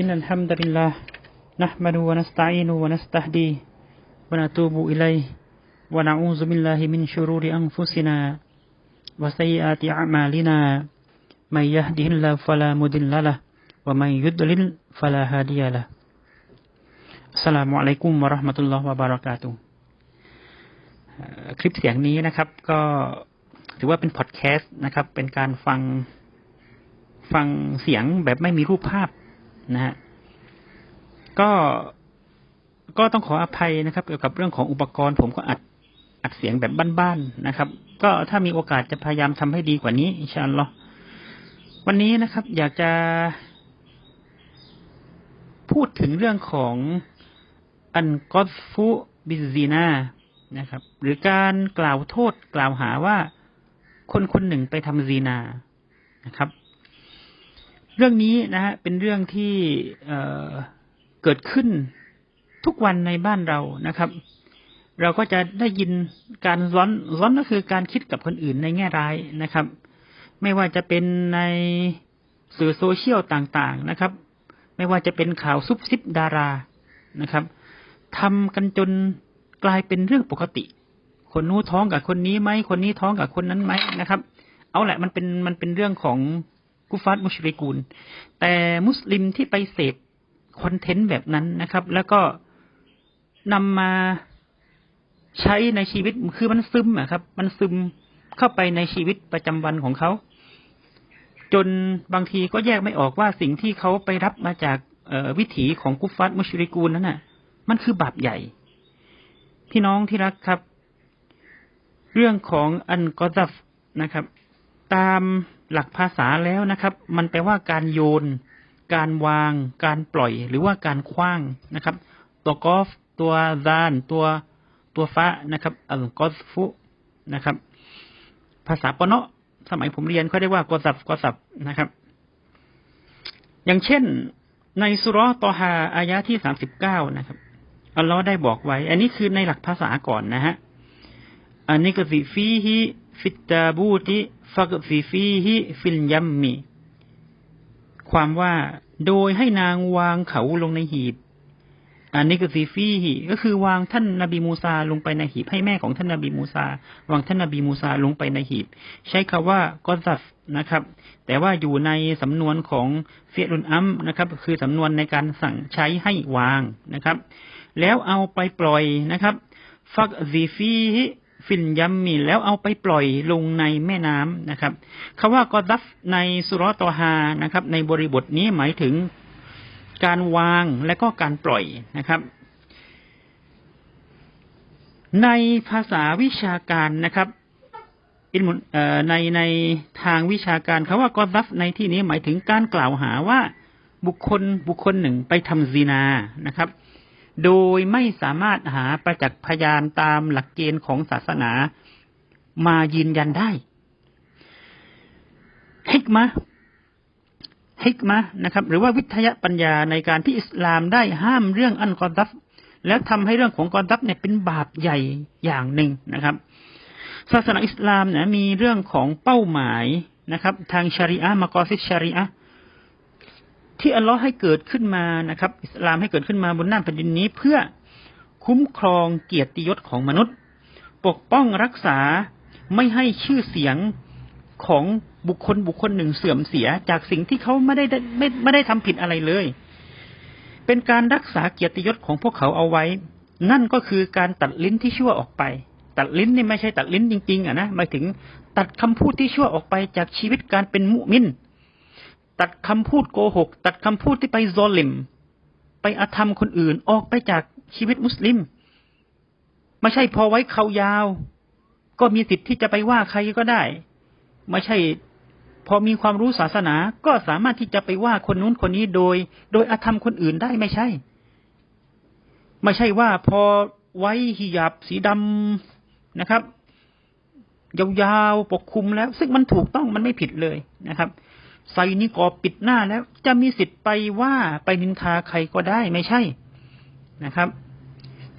إن الحمد لله نحمده ونستعينه ونستهديه ونتوب إليه ونعوذ بالله من شرور أنفسنا وسيئات أعمالنا من يهده الله فلا مضل له ومن يضلل فلا هادي له السلام عليكم ورحمة الله وبركاته เอ่อคลิปเสียงนี้นะครับ ก็ถือว่าเป็นพอดแคสต์นะครับ เป็นการฟังฟังเสียงแบบไม่มีรูปภาพ นะฮะก็ก็ต้องขออภัยนะครับ เกี่ยวกับเรื่องของอุปกรณ์ ผมก็อัดอัดเสียงแบบบ้านๆนะครับ ก็ถ้ามีโอกาสจะพยายามทำให้ดีกว่านี้อินชาอัลลอฮ์วันนี้นะครับ อยากจะพูดถึงเรื่องของอันกอฟฟุบิซีนานะครับ หรือการกล่าวโทษกล่าวหาว่าคนคนหนึ่งไปทำซีนานะครับ เรื่องนี้นะฮะเป็นเรื่องที่เออเกิดขึ้นทุกวันในบ้านเรานะครับ เราก็จะได้ยินการร้อนร้อนก็คือการคิดกับคนอื่นในแง่ร้ายนะครับ ไม่ว่าจะเป็นในสื่อโซเชียลต่างๆนะครับ ไม่ว่าจะเป็นข่าวซุบซิบดารานะครับทำกันจนกลายเป็นเรื่องปกติ คนนู้นท้องกับคนนี้ไหมคนนี้ท้องกับคนนั้นไหมนะครับ เอาแหละมันเป็นมันเป็นเรื่องของ กุฟาตมุชริกูล แต่มุสลิมที่ไปเสพคอนเทนต์แบบนั้นนะครับ แล้วก็นำมาใช้ในชีวิตคือมันซึมอะครับ มันซึมเข้าไปในชีวิตประจำวันของเขา จนบางทีก็แยกไม่ออกว่าสิ่งที่เขาไปรับมาจากวิถีของกุฟาตมุชริกูลนั้นน่ะ มันคือบาปใหญ่ พี่น้องที่รักครับ เรื่องของอันกอซัฟนะครับ ตาม หลักภาษาแล้วนะครับ มันแปลว่าการโยน การวาง การปล่อย หรือว่าการคว้างนะครับ ตัวกอฟ ตัวซาน ตัวตัวฟ้านะครับอัลกอฟุนะครับ ภาษาปะเนาะสมัยผมเรียนเขาเรียกว่ากอซัฟกอซัฟนะครับ อย่างเช่น ในสุราะห์ตอฮาอายะที่สามสิบเก้านะครับอัลลอฮ์ได้บอกไว้ อันนี้คือในหลักภาษาก่อนนะฮะอันนี้ก็ฟิฟีฮิฟิตตาบูติ ฟักฟิฟีฮิฟิลยัมมีความว่าโดยให้นางวางเขาลงในหีบ อันนี้ก็ฟีฟีฮิก็คือวางท่านนบีมูซาลงไปในหีบ ให้แม่ของท่านนบีมูซา วางท่านนบีมูซาลงไปในหีบ ใช้คาว่ากอซัฟนะครับ แต่ว่าอยู่ในสำนวนของเฟียรุนอัมนะครับ คือสำนวนในการสั่งใช้ให้วางนะครับ แล้วเอาไปปล่อยนะครับ ฟักซีฟีฮิ ฟินยัมมีแล้วเอาไปปล่อยลงในแม่น้ำนะครับคาว่ากอดัฟในสุรตอฮานะครับ ในบริบทนี้หมายถึงการวางและก็การปล่อยนะครับ ในภาษาวิชาการนะครับอินมุในในทางวิชาการคาว่ากอดัฟในที่นี้หมายถึงการกล่าวหาว่าบุคคลบุคคลหนึ่งไปทำซีนานะครับ โดยไม่สามารถหาประจักษ์พยานตามหลักเกณฑ์ของศาสนามายืนยันได้ฮิกมะฮิกมะนะครับ หรือว่าวิทยาปัญญาในการที่อิสลามได้ห้ามเรื่องอันกอดัฟแล้วทำให้เรื่องของกอดัฟเนี่ยเป็นบาปใหญ่อย่างหนึ่งนะครับ ศาสนาอิสลามเนี่ยมีเรื่องของเป้าหมายนะครับ ทางชริอะมากอซิดชริอะห ที่อัลลอฮ์ให้เกิดขึ้นมานะครับ อิสลามให้เกิดขึ้นมาบนหน้าแผ่นดินนี้ เพื่อคุ้มครองเกียรติยศของมนุษย์ ปกป้องรักษาไม่ให้ชื่อเสียงของบุคคลบุคคลหนึ่งเสื่อมเสียจากสิ่งที่เขาไม่ได้ไม่ไม่ได้ทำผิดอะไรเลย เป็นการรักษาเกียรติยศของพวกเขาเอาไว้ นั่นก็คือการตัดลิ้นที่ชั่วออกไป ตัดลิ้นนี่ไม่ใช่ตัดลิ้นจริง ๆอะนะหมายถึงตัดคำพูดที่ชั่วออกไปจากชีวิตการเป็นมุมิน ตัดคำพูดโกหก ตัดคำพูดที่ไปโซลิม ไปอาธรรมคนอื่นออกไปจากชีวิตมุสลิม ไม่ใช่พอไว้เขายาว ก็มีสิทธิ์ที่จะไปว่าใครก็ได้ ไม่ใช่ พอมีความรู้ศาสนา ก็สามารถที่จะไปว่าคนนู้นคนนี้โดย โดยอาธรรมคนอื่นได้ไม่ใช่ ไม่ใช่ว่าพอไว้หิยาบสีดำนะครับยาวๆปกคลุมแล้ว ซึ่งมันถูกต้องมันไม่ผิดเลยนะครับ ใส่นิกอปิดหน้าแล้ว จะมีสิทธิ์ไปว่าไปนินทาใครก็ได้ไม่ใช่นะครับ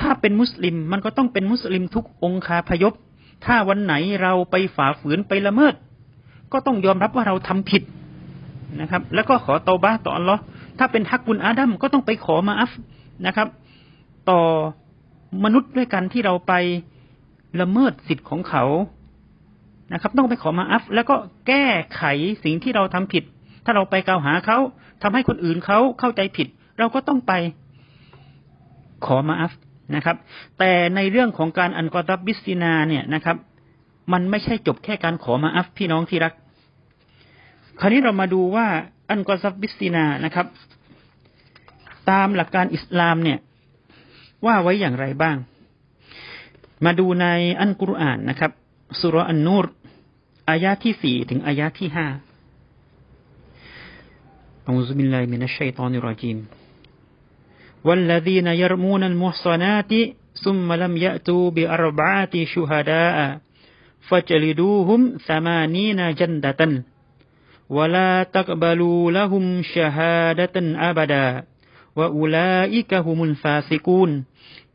ถ้าเป็นมุสลิมมันก็ต้องเป็นมุสลิมทุกองคาพยพ ถ้าวันไหนเราไปฝ่าฝืนไปละเมิด ก็ต้องยอมรับว่าเราทำผิดนะครับ แล้วก็ขอเตาบ้าต่ออัลลอฮ์ถ้าเป็นฮักบุญอาดัมก็ต้องไปขอมาอัฟนะครับ ต่อมนุษย์ด้วยกันที่เราไปละเมิดสิทธิ์ของเขา นะครับ ต้องไปขอมาอัฟแล้วก็แก้ไขสิ่งที่เราทำผิด ถ้าเราไปกล่าวหาเขาทำให้คนอื่นเขาเข้าใจผิด เราก็ต้องไปขอมาอัฟนะครับ แต่ในเรื่องของการอันกอตับบิสตินาเนี่ยนะครับ มันไม่ใช่จบแค่การขอมาอัฟพี่น้องที่รัก คราวนี้เรามาดูว่าอันกอตับบิสตินานะครับ ตามหลักการอิสลามเนี่ย ว่าไว้อย่างไรบ้าง มาดูในอันกุรอานนะครับสุรอันนูร อายะที่สี่ถึงอายะที่ห้าอัลลอฮฺบิลลาฮิมินัชชัยฏอนิรรจีม والذين يرمون المحصنات ثم لم يأتوا بأربعة شهداء فجلدوهم ثمانين جندة ولا تقبلوا لهم شهادة أبدا วะอุลาอิกะฮุมุลฟาซิกูน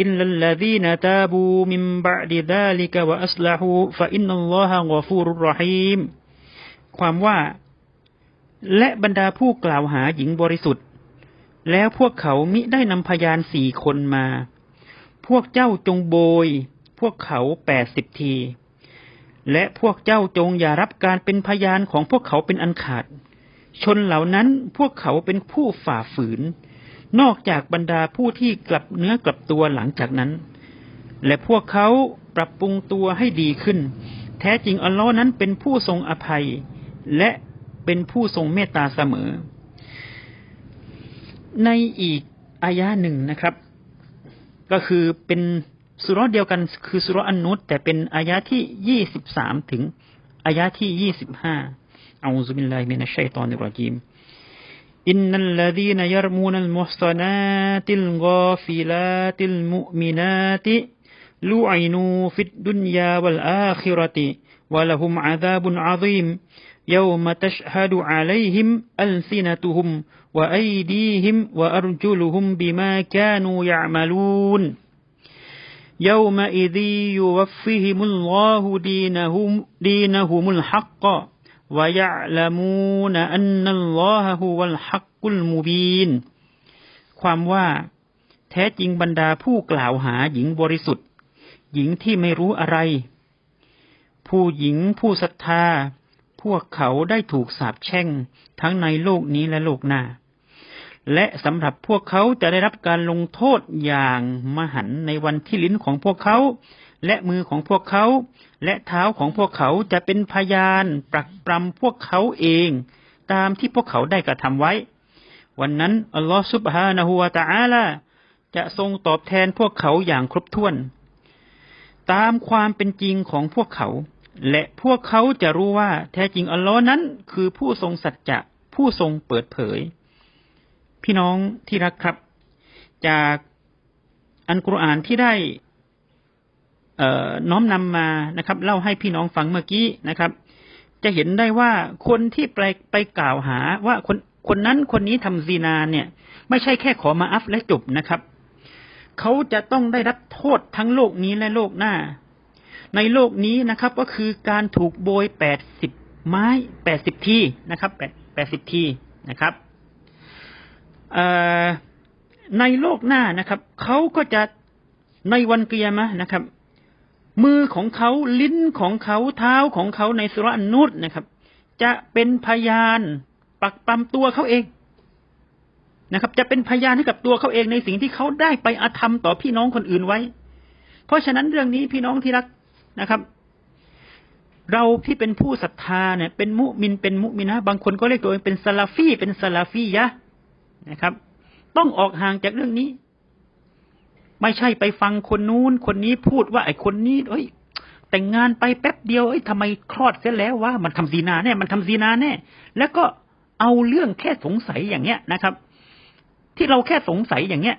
อินลัลลาดีนตาบูมิมบะดิดาลิกะวะอัสลาหูฟะอินนัลลอฮะกอฟูรุรหีมความว่า และบรรดาผู้กล่าวหาหญิงบริสุทธิ์ แล้วพวกเขามิได้นำพยานสี่คนมา พวกเจ้าจงโบย พวกเขาแปดสิบที และพวกเจ้าจงอย่ารับการเป็นพยานของพวกเขาเป็นอันขาด ชนเหล่านั้นพวกเขาเป็นผู้ฝ่าฝืน นอกจากบรรดาผู้ที่กลับเนื้อกลับตัวหลังจากนั้น และพวกเขาปรับปรุงตัวให้ดีขึ้น แท้จริงอัลลอฮ์นั้นเป็นผู้ทรงอภัย และเป็นผู้ทรงเมตตาเสมอ ในอีกอายะหนึ่งนะครับ ก็คือเป็นสุรเดียวกันคือสุรอันนุตแต่เป็นอายะที่ยี่สิบสามถึงอายะที่ยี่สิบห้าอัลลอฮฺบิลลาฮิมินัชชัยตอนิรรจีม إن الذين يرمون المحصنات الغافلات المؤمنات لعنوا في الدنيا والآخرة ولهم عذاب عظيم يوم تشهد عليهم ألسنتهم وأيديهم وأرجلهم بما كانوا يعملون يومئذ يوفيهم الله دينهم دينهم الحق ويعلمون أن الله هو الحق المبين ความว่า แท้จริงบรรดาผู้กล่าวหาหญิงบริสุทธิ์ หญิงที่ไม่รู้อะไร ผู้หญิงผู้ศรัทธา พวกเขาได้ถูกสาปแช่ง ทั้งในโลกนี้และโลกหน้า และสำหรับพวกเขาจะได้รับการลงโทษอย่างมหันต์ในวันที่ลิ้นของพวกเขา และมือของพวกเขา และเท้าของพวกเขาจะเป็นพยานปรักปรำพวกเขาเอง ตามที่พวกเขาได้กระทำไว้ วันนั้นอัลลอฮฺซุบฮานะฮูวาตะอาลาจะทรงตอบแทนพวกเขาอย่างครบถ้วน ตามความเป็นจริงของพวกเขา และพวกเขาจะรู้ว่าแท้จริงอัลลอฮ์นั้น คือผู้ทรงสัจจะผู้ทรงเปิดเผย พี่น้องที่รักครับ จากอันกุรอานที่ได้ น้อมนำมานะครับ เล่าให้พี่น้องฟังเมื่อกี้นะครับ จะเห็นได้ว่าคนที่ไปไปกล่าวหาว่าคนคนนั้นคนนี้ทำซีนาเนี่ย ไม่ใช่แค่ขอมาอัฟและจบนะครับเขาจะต้องได้รับโทษทั้งโลกนี้และโลกหน้า ในโลกนี้นะครับ ก็คือการถูกโบยแปดสิบไม้แปดสิบทีนะครับแปดแปดสิบทีนะครับในโลกหน้านะครับเขาก็จะในวันเกียรมะนะครับ มือของเขาลิ้นของเขาเท้าของเขาในสุรานุษนะครับ จะเป็นพยานปักปำตัวเขาเองนะครับ จะเป็นพยานให้กับตัวเขาเองในสิ่งที่เขาได้ไปอาธรรมต่อพี่น้องคนอื่นไว้ เพราะฉะนั้นเรื่องนี้พี่น้องที่รักนะครับ เราที่เป็นผู้ศรัทธาเนี่ย เป็นมุมินเป็นมุมินะบางคนก็เรียกตัวเองเป็นซาลาฟีเป็นซาลาฟียะนะครับ ต้องออกห่างจากเรื่องนี้ ไม่ใช่ไปฟังคนนู้นคนนี้พูดว่าไอ้คนนี้เอ้ย แต่งงานไปแป๊บเดียวเอ้ยทำไมคลอดเสียแล้วว่ามันทำซีนาแน่มันทำซีนาแน่แล้วก็เอาเรื่องแค่สงสัยอย่างเงี้ยนะครับ ที่เราแค่สงสัยอย่างเงี้ย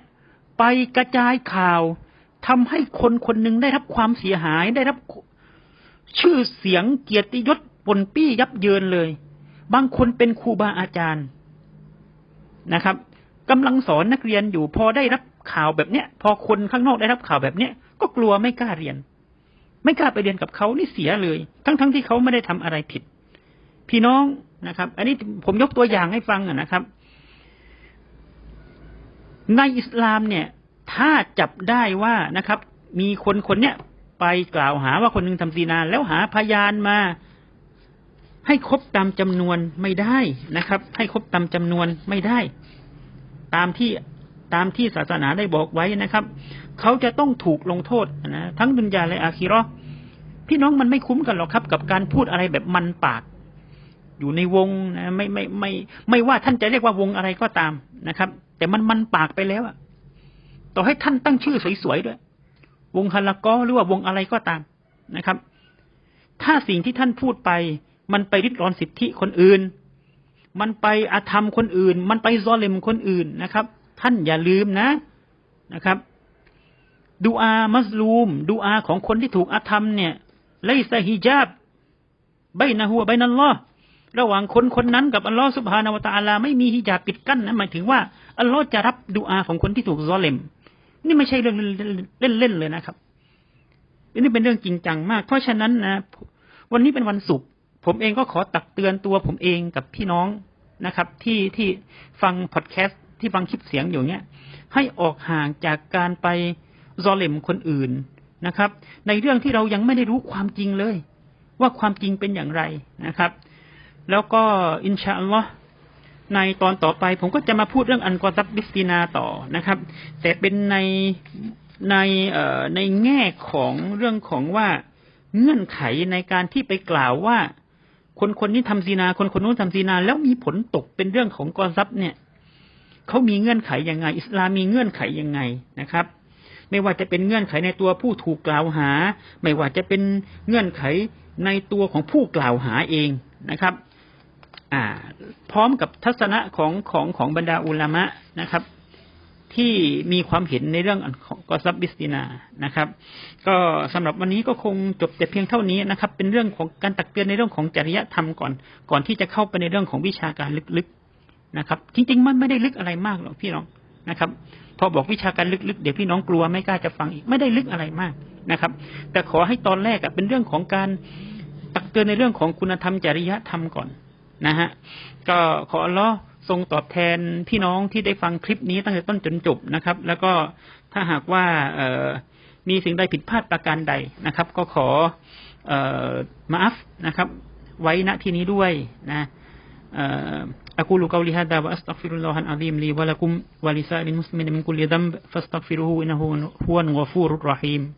ไปกระจายข่าวทำให้คนคนหนึ่งได้รับความเสียหายได้รับชื่อเสียงเกียรติยศปนปี้ยับเยินเลย บางคนเป็นครูบาอาจารย์นะครับกำลังสอนนักเรียนอยู่พอได้รับ ข่าวแบบเนี้ย พอคนข้างนอกได้รับข่าวแบบเนี้ยก็กลัวไม่กล้าเรียน ไม่กล้าไปเรียนกับเขานี่เสียเลย ทั้งๆทที่เขาไม่ได้ทำอะไรผิด พี่น้องนะครับ อันนี้ผมยกตัวอย่างให้ฟังนะครับ ในอิสลามเนี่ย ถ้าจับได้ว่านะครับ มีคนคนเนี้ยไปกล่าวหาว่าคนหนึ่งทำซีนา แล้วหาพยานมา ให้ครบตามจำนวนไม่ได้นะครับ ให้ครบตามจำนวนไม่ได้ ตามที่ ตามที่ศาสนาได้บอกไว้นะครับ เขาจะต้องถูกลงโทษนะทั้งดุนยาและอาคีราะห์พี่น้องมันไม่คุ้มกันหรอกครับ กับการพูดอะไรแบบมันปาก อยู่ในวงนะไม่ไม่ไม่ ไม่ว่าท่านจะเรียกว่าวงอะไรก็ตามนะครับ แต่มันมันปากไปแล้วอะต่อให้ท่านตั้งชื่อสวยๆด้วย วงฮาลากอหรือว่าวงอะไรก็ตามนะครับ ถ้าสิ่งที่ท่านพูดไป มันไปริดรอนสิทธิคนอื่น มันไปอาธรรมคนอื่น มันไปซอเลมคนอื่นนะครับ ท่านอย่าลืมนะนะครับดูอามัสลูมดูอาของคนที่ถูกอาธรรมเนี่ยไลซะฮิญาบใบนะฮัวใบนัลลอระหว่างคนคนนั้นกับอัลลอฮ์สุบฮานาวตะอาลาไม่มีฮิญาบปิดกั้นนะหมายถึงว่าอัลลอฮ์จะรับดูอาของคนที่ถูกซอเลม นี่ไม่ใช่เรื่องเล่นๆเลยนะครับนี่เป็นเรื่องจริงจังมาก เพราะฉะนั้นนะ วันนี้เป็นวันศุกร์ผมเองก็ขอตักเตือนตัวผมเองกับพี่น้องนะครับ ที่ที่ฟังพอดแคสต์ ที่ฟังคลิปเสียงอยู่เนี้ยให้ออกห่างจากการไปซอเลมคนอื่นนะครับ ในเรื่องที่เรายังไม่ได้รู้ความจริงเลย ว่าความจริงเป็นอย่างไรนะครับ แล้วก็อินชาอัลลอฮ์ในตอนต่อไป ผมก็จะมาพูดเรื่องอันกอซับบิสตินาต่อนะครับ แต่เป็นในในในแง่ของเรื่องของว่าเงื่อนไขในการที่ไปกล่าวว่า คนคนนี้ทำซีนา คนคนนู้นทำซีนา แล้วมีผลตกเป็นเรื่องของกอซับเนี่ย เขามีเงื่อนไขยังไง อิสลามมีเงื่อนไขยังไงนะครับ ไม่ว่าจะเป็นเงื่อนไขในตัวผู้ถูกกล่าวหา ไม่ว่าจะเป็นเงื่อนไขในตัวของผู้กล่าวหาเองนะครับ อ่า พร้อมกับทัศนะของของของบรรดาอุลามะนะครับ ที่มีความเห็นในเรื่องของกอซับบิสตินานะครับ ก็สำหรับวันนี้ก็คงจบแต่เพียงเท่านี้นะครับ เป็นเรื่องของการตักเตือนในเรื่องของจริยธรรมก่อน ก่อนที่จะเข้าไปในเรื่องของวิชาการลึกๆ นะครับ จริง ๆ มันไม่ได้ลึกอะไรมากหรอกพี่น้องนะครับ พอบอกวิชาการลึกๆเดี๋ยวพี่น้องกลัวไม่กล้าจะฟังอีกไม่ได้ลึกอะไรมากนะครับ แต่ขอให้ตอนแรกอะเป็นเรื่องของการตักเตือนในเรื่องของคุณธรรมจริยธรรมก่อนนะฮะก็ขอลเลอทรงตอบแทนพี่น้องที่ได้ฟังคลิปนี้ตั้งแต่ต้นจนจบนะครับ แล้วก็ถ้าหากว่าเออมีสิ่งใดผิดพลาดประการใดนะครับ ก็ขอเออมาอัฟนะครับ ไว้ณที่นี้ด้วยนะเอ่อ أقول قولي هذا وأستغفر الله العظيم لي ولكم ولسائر المسلمين من كل ذنب فاستغفروه إنه هو الغفور الرحيم.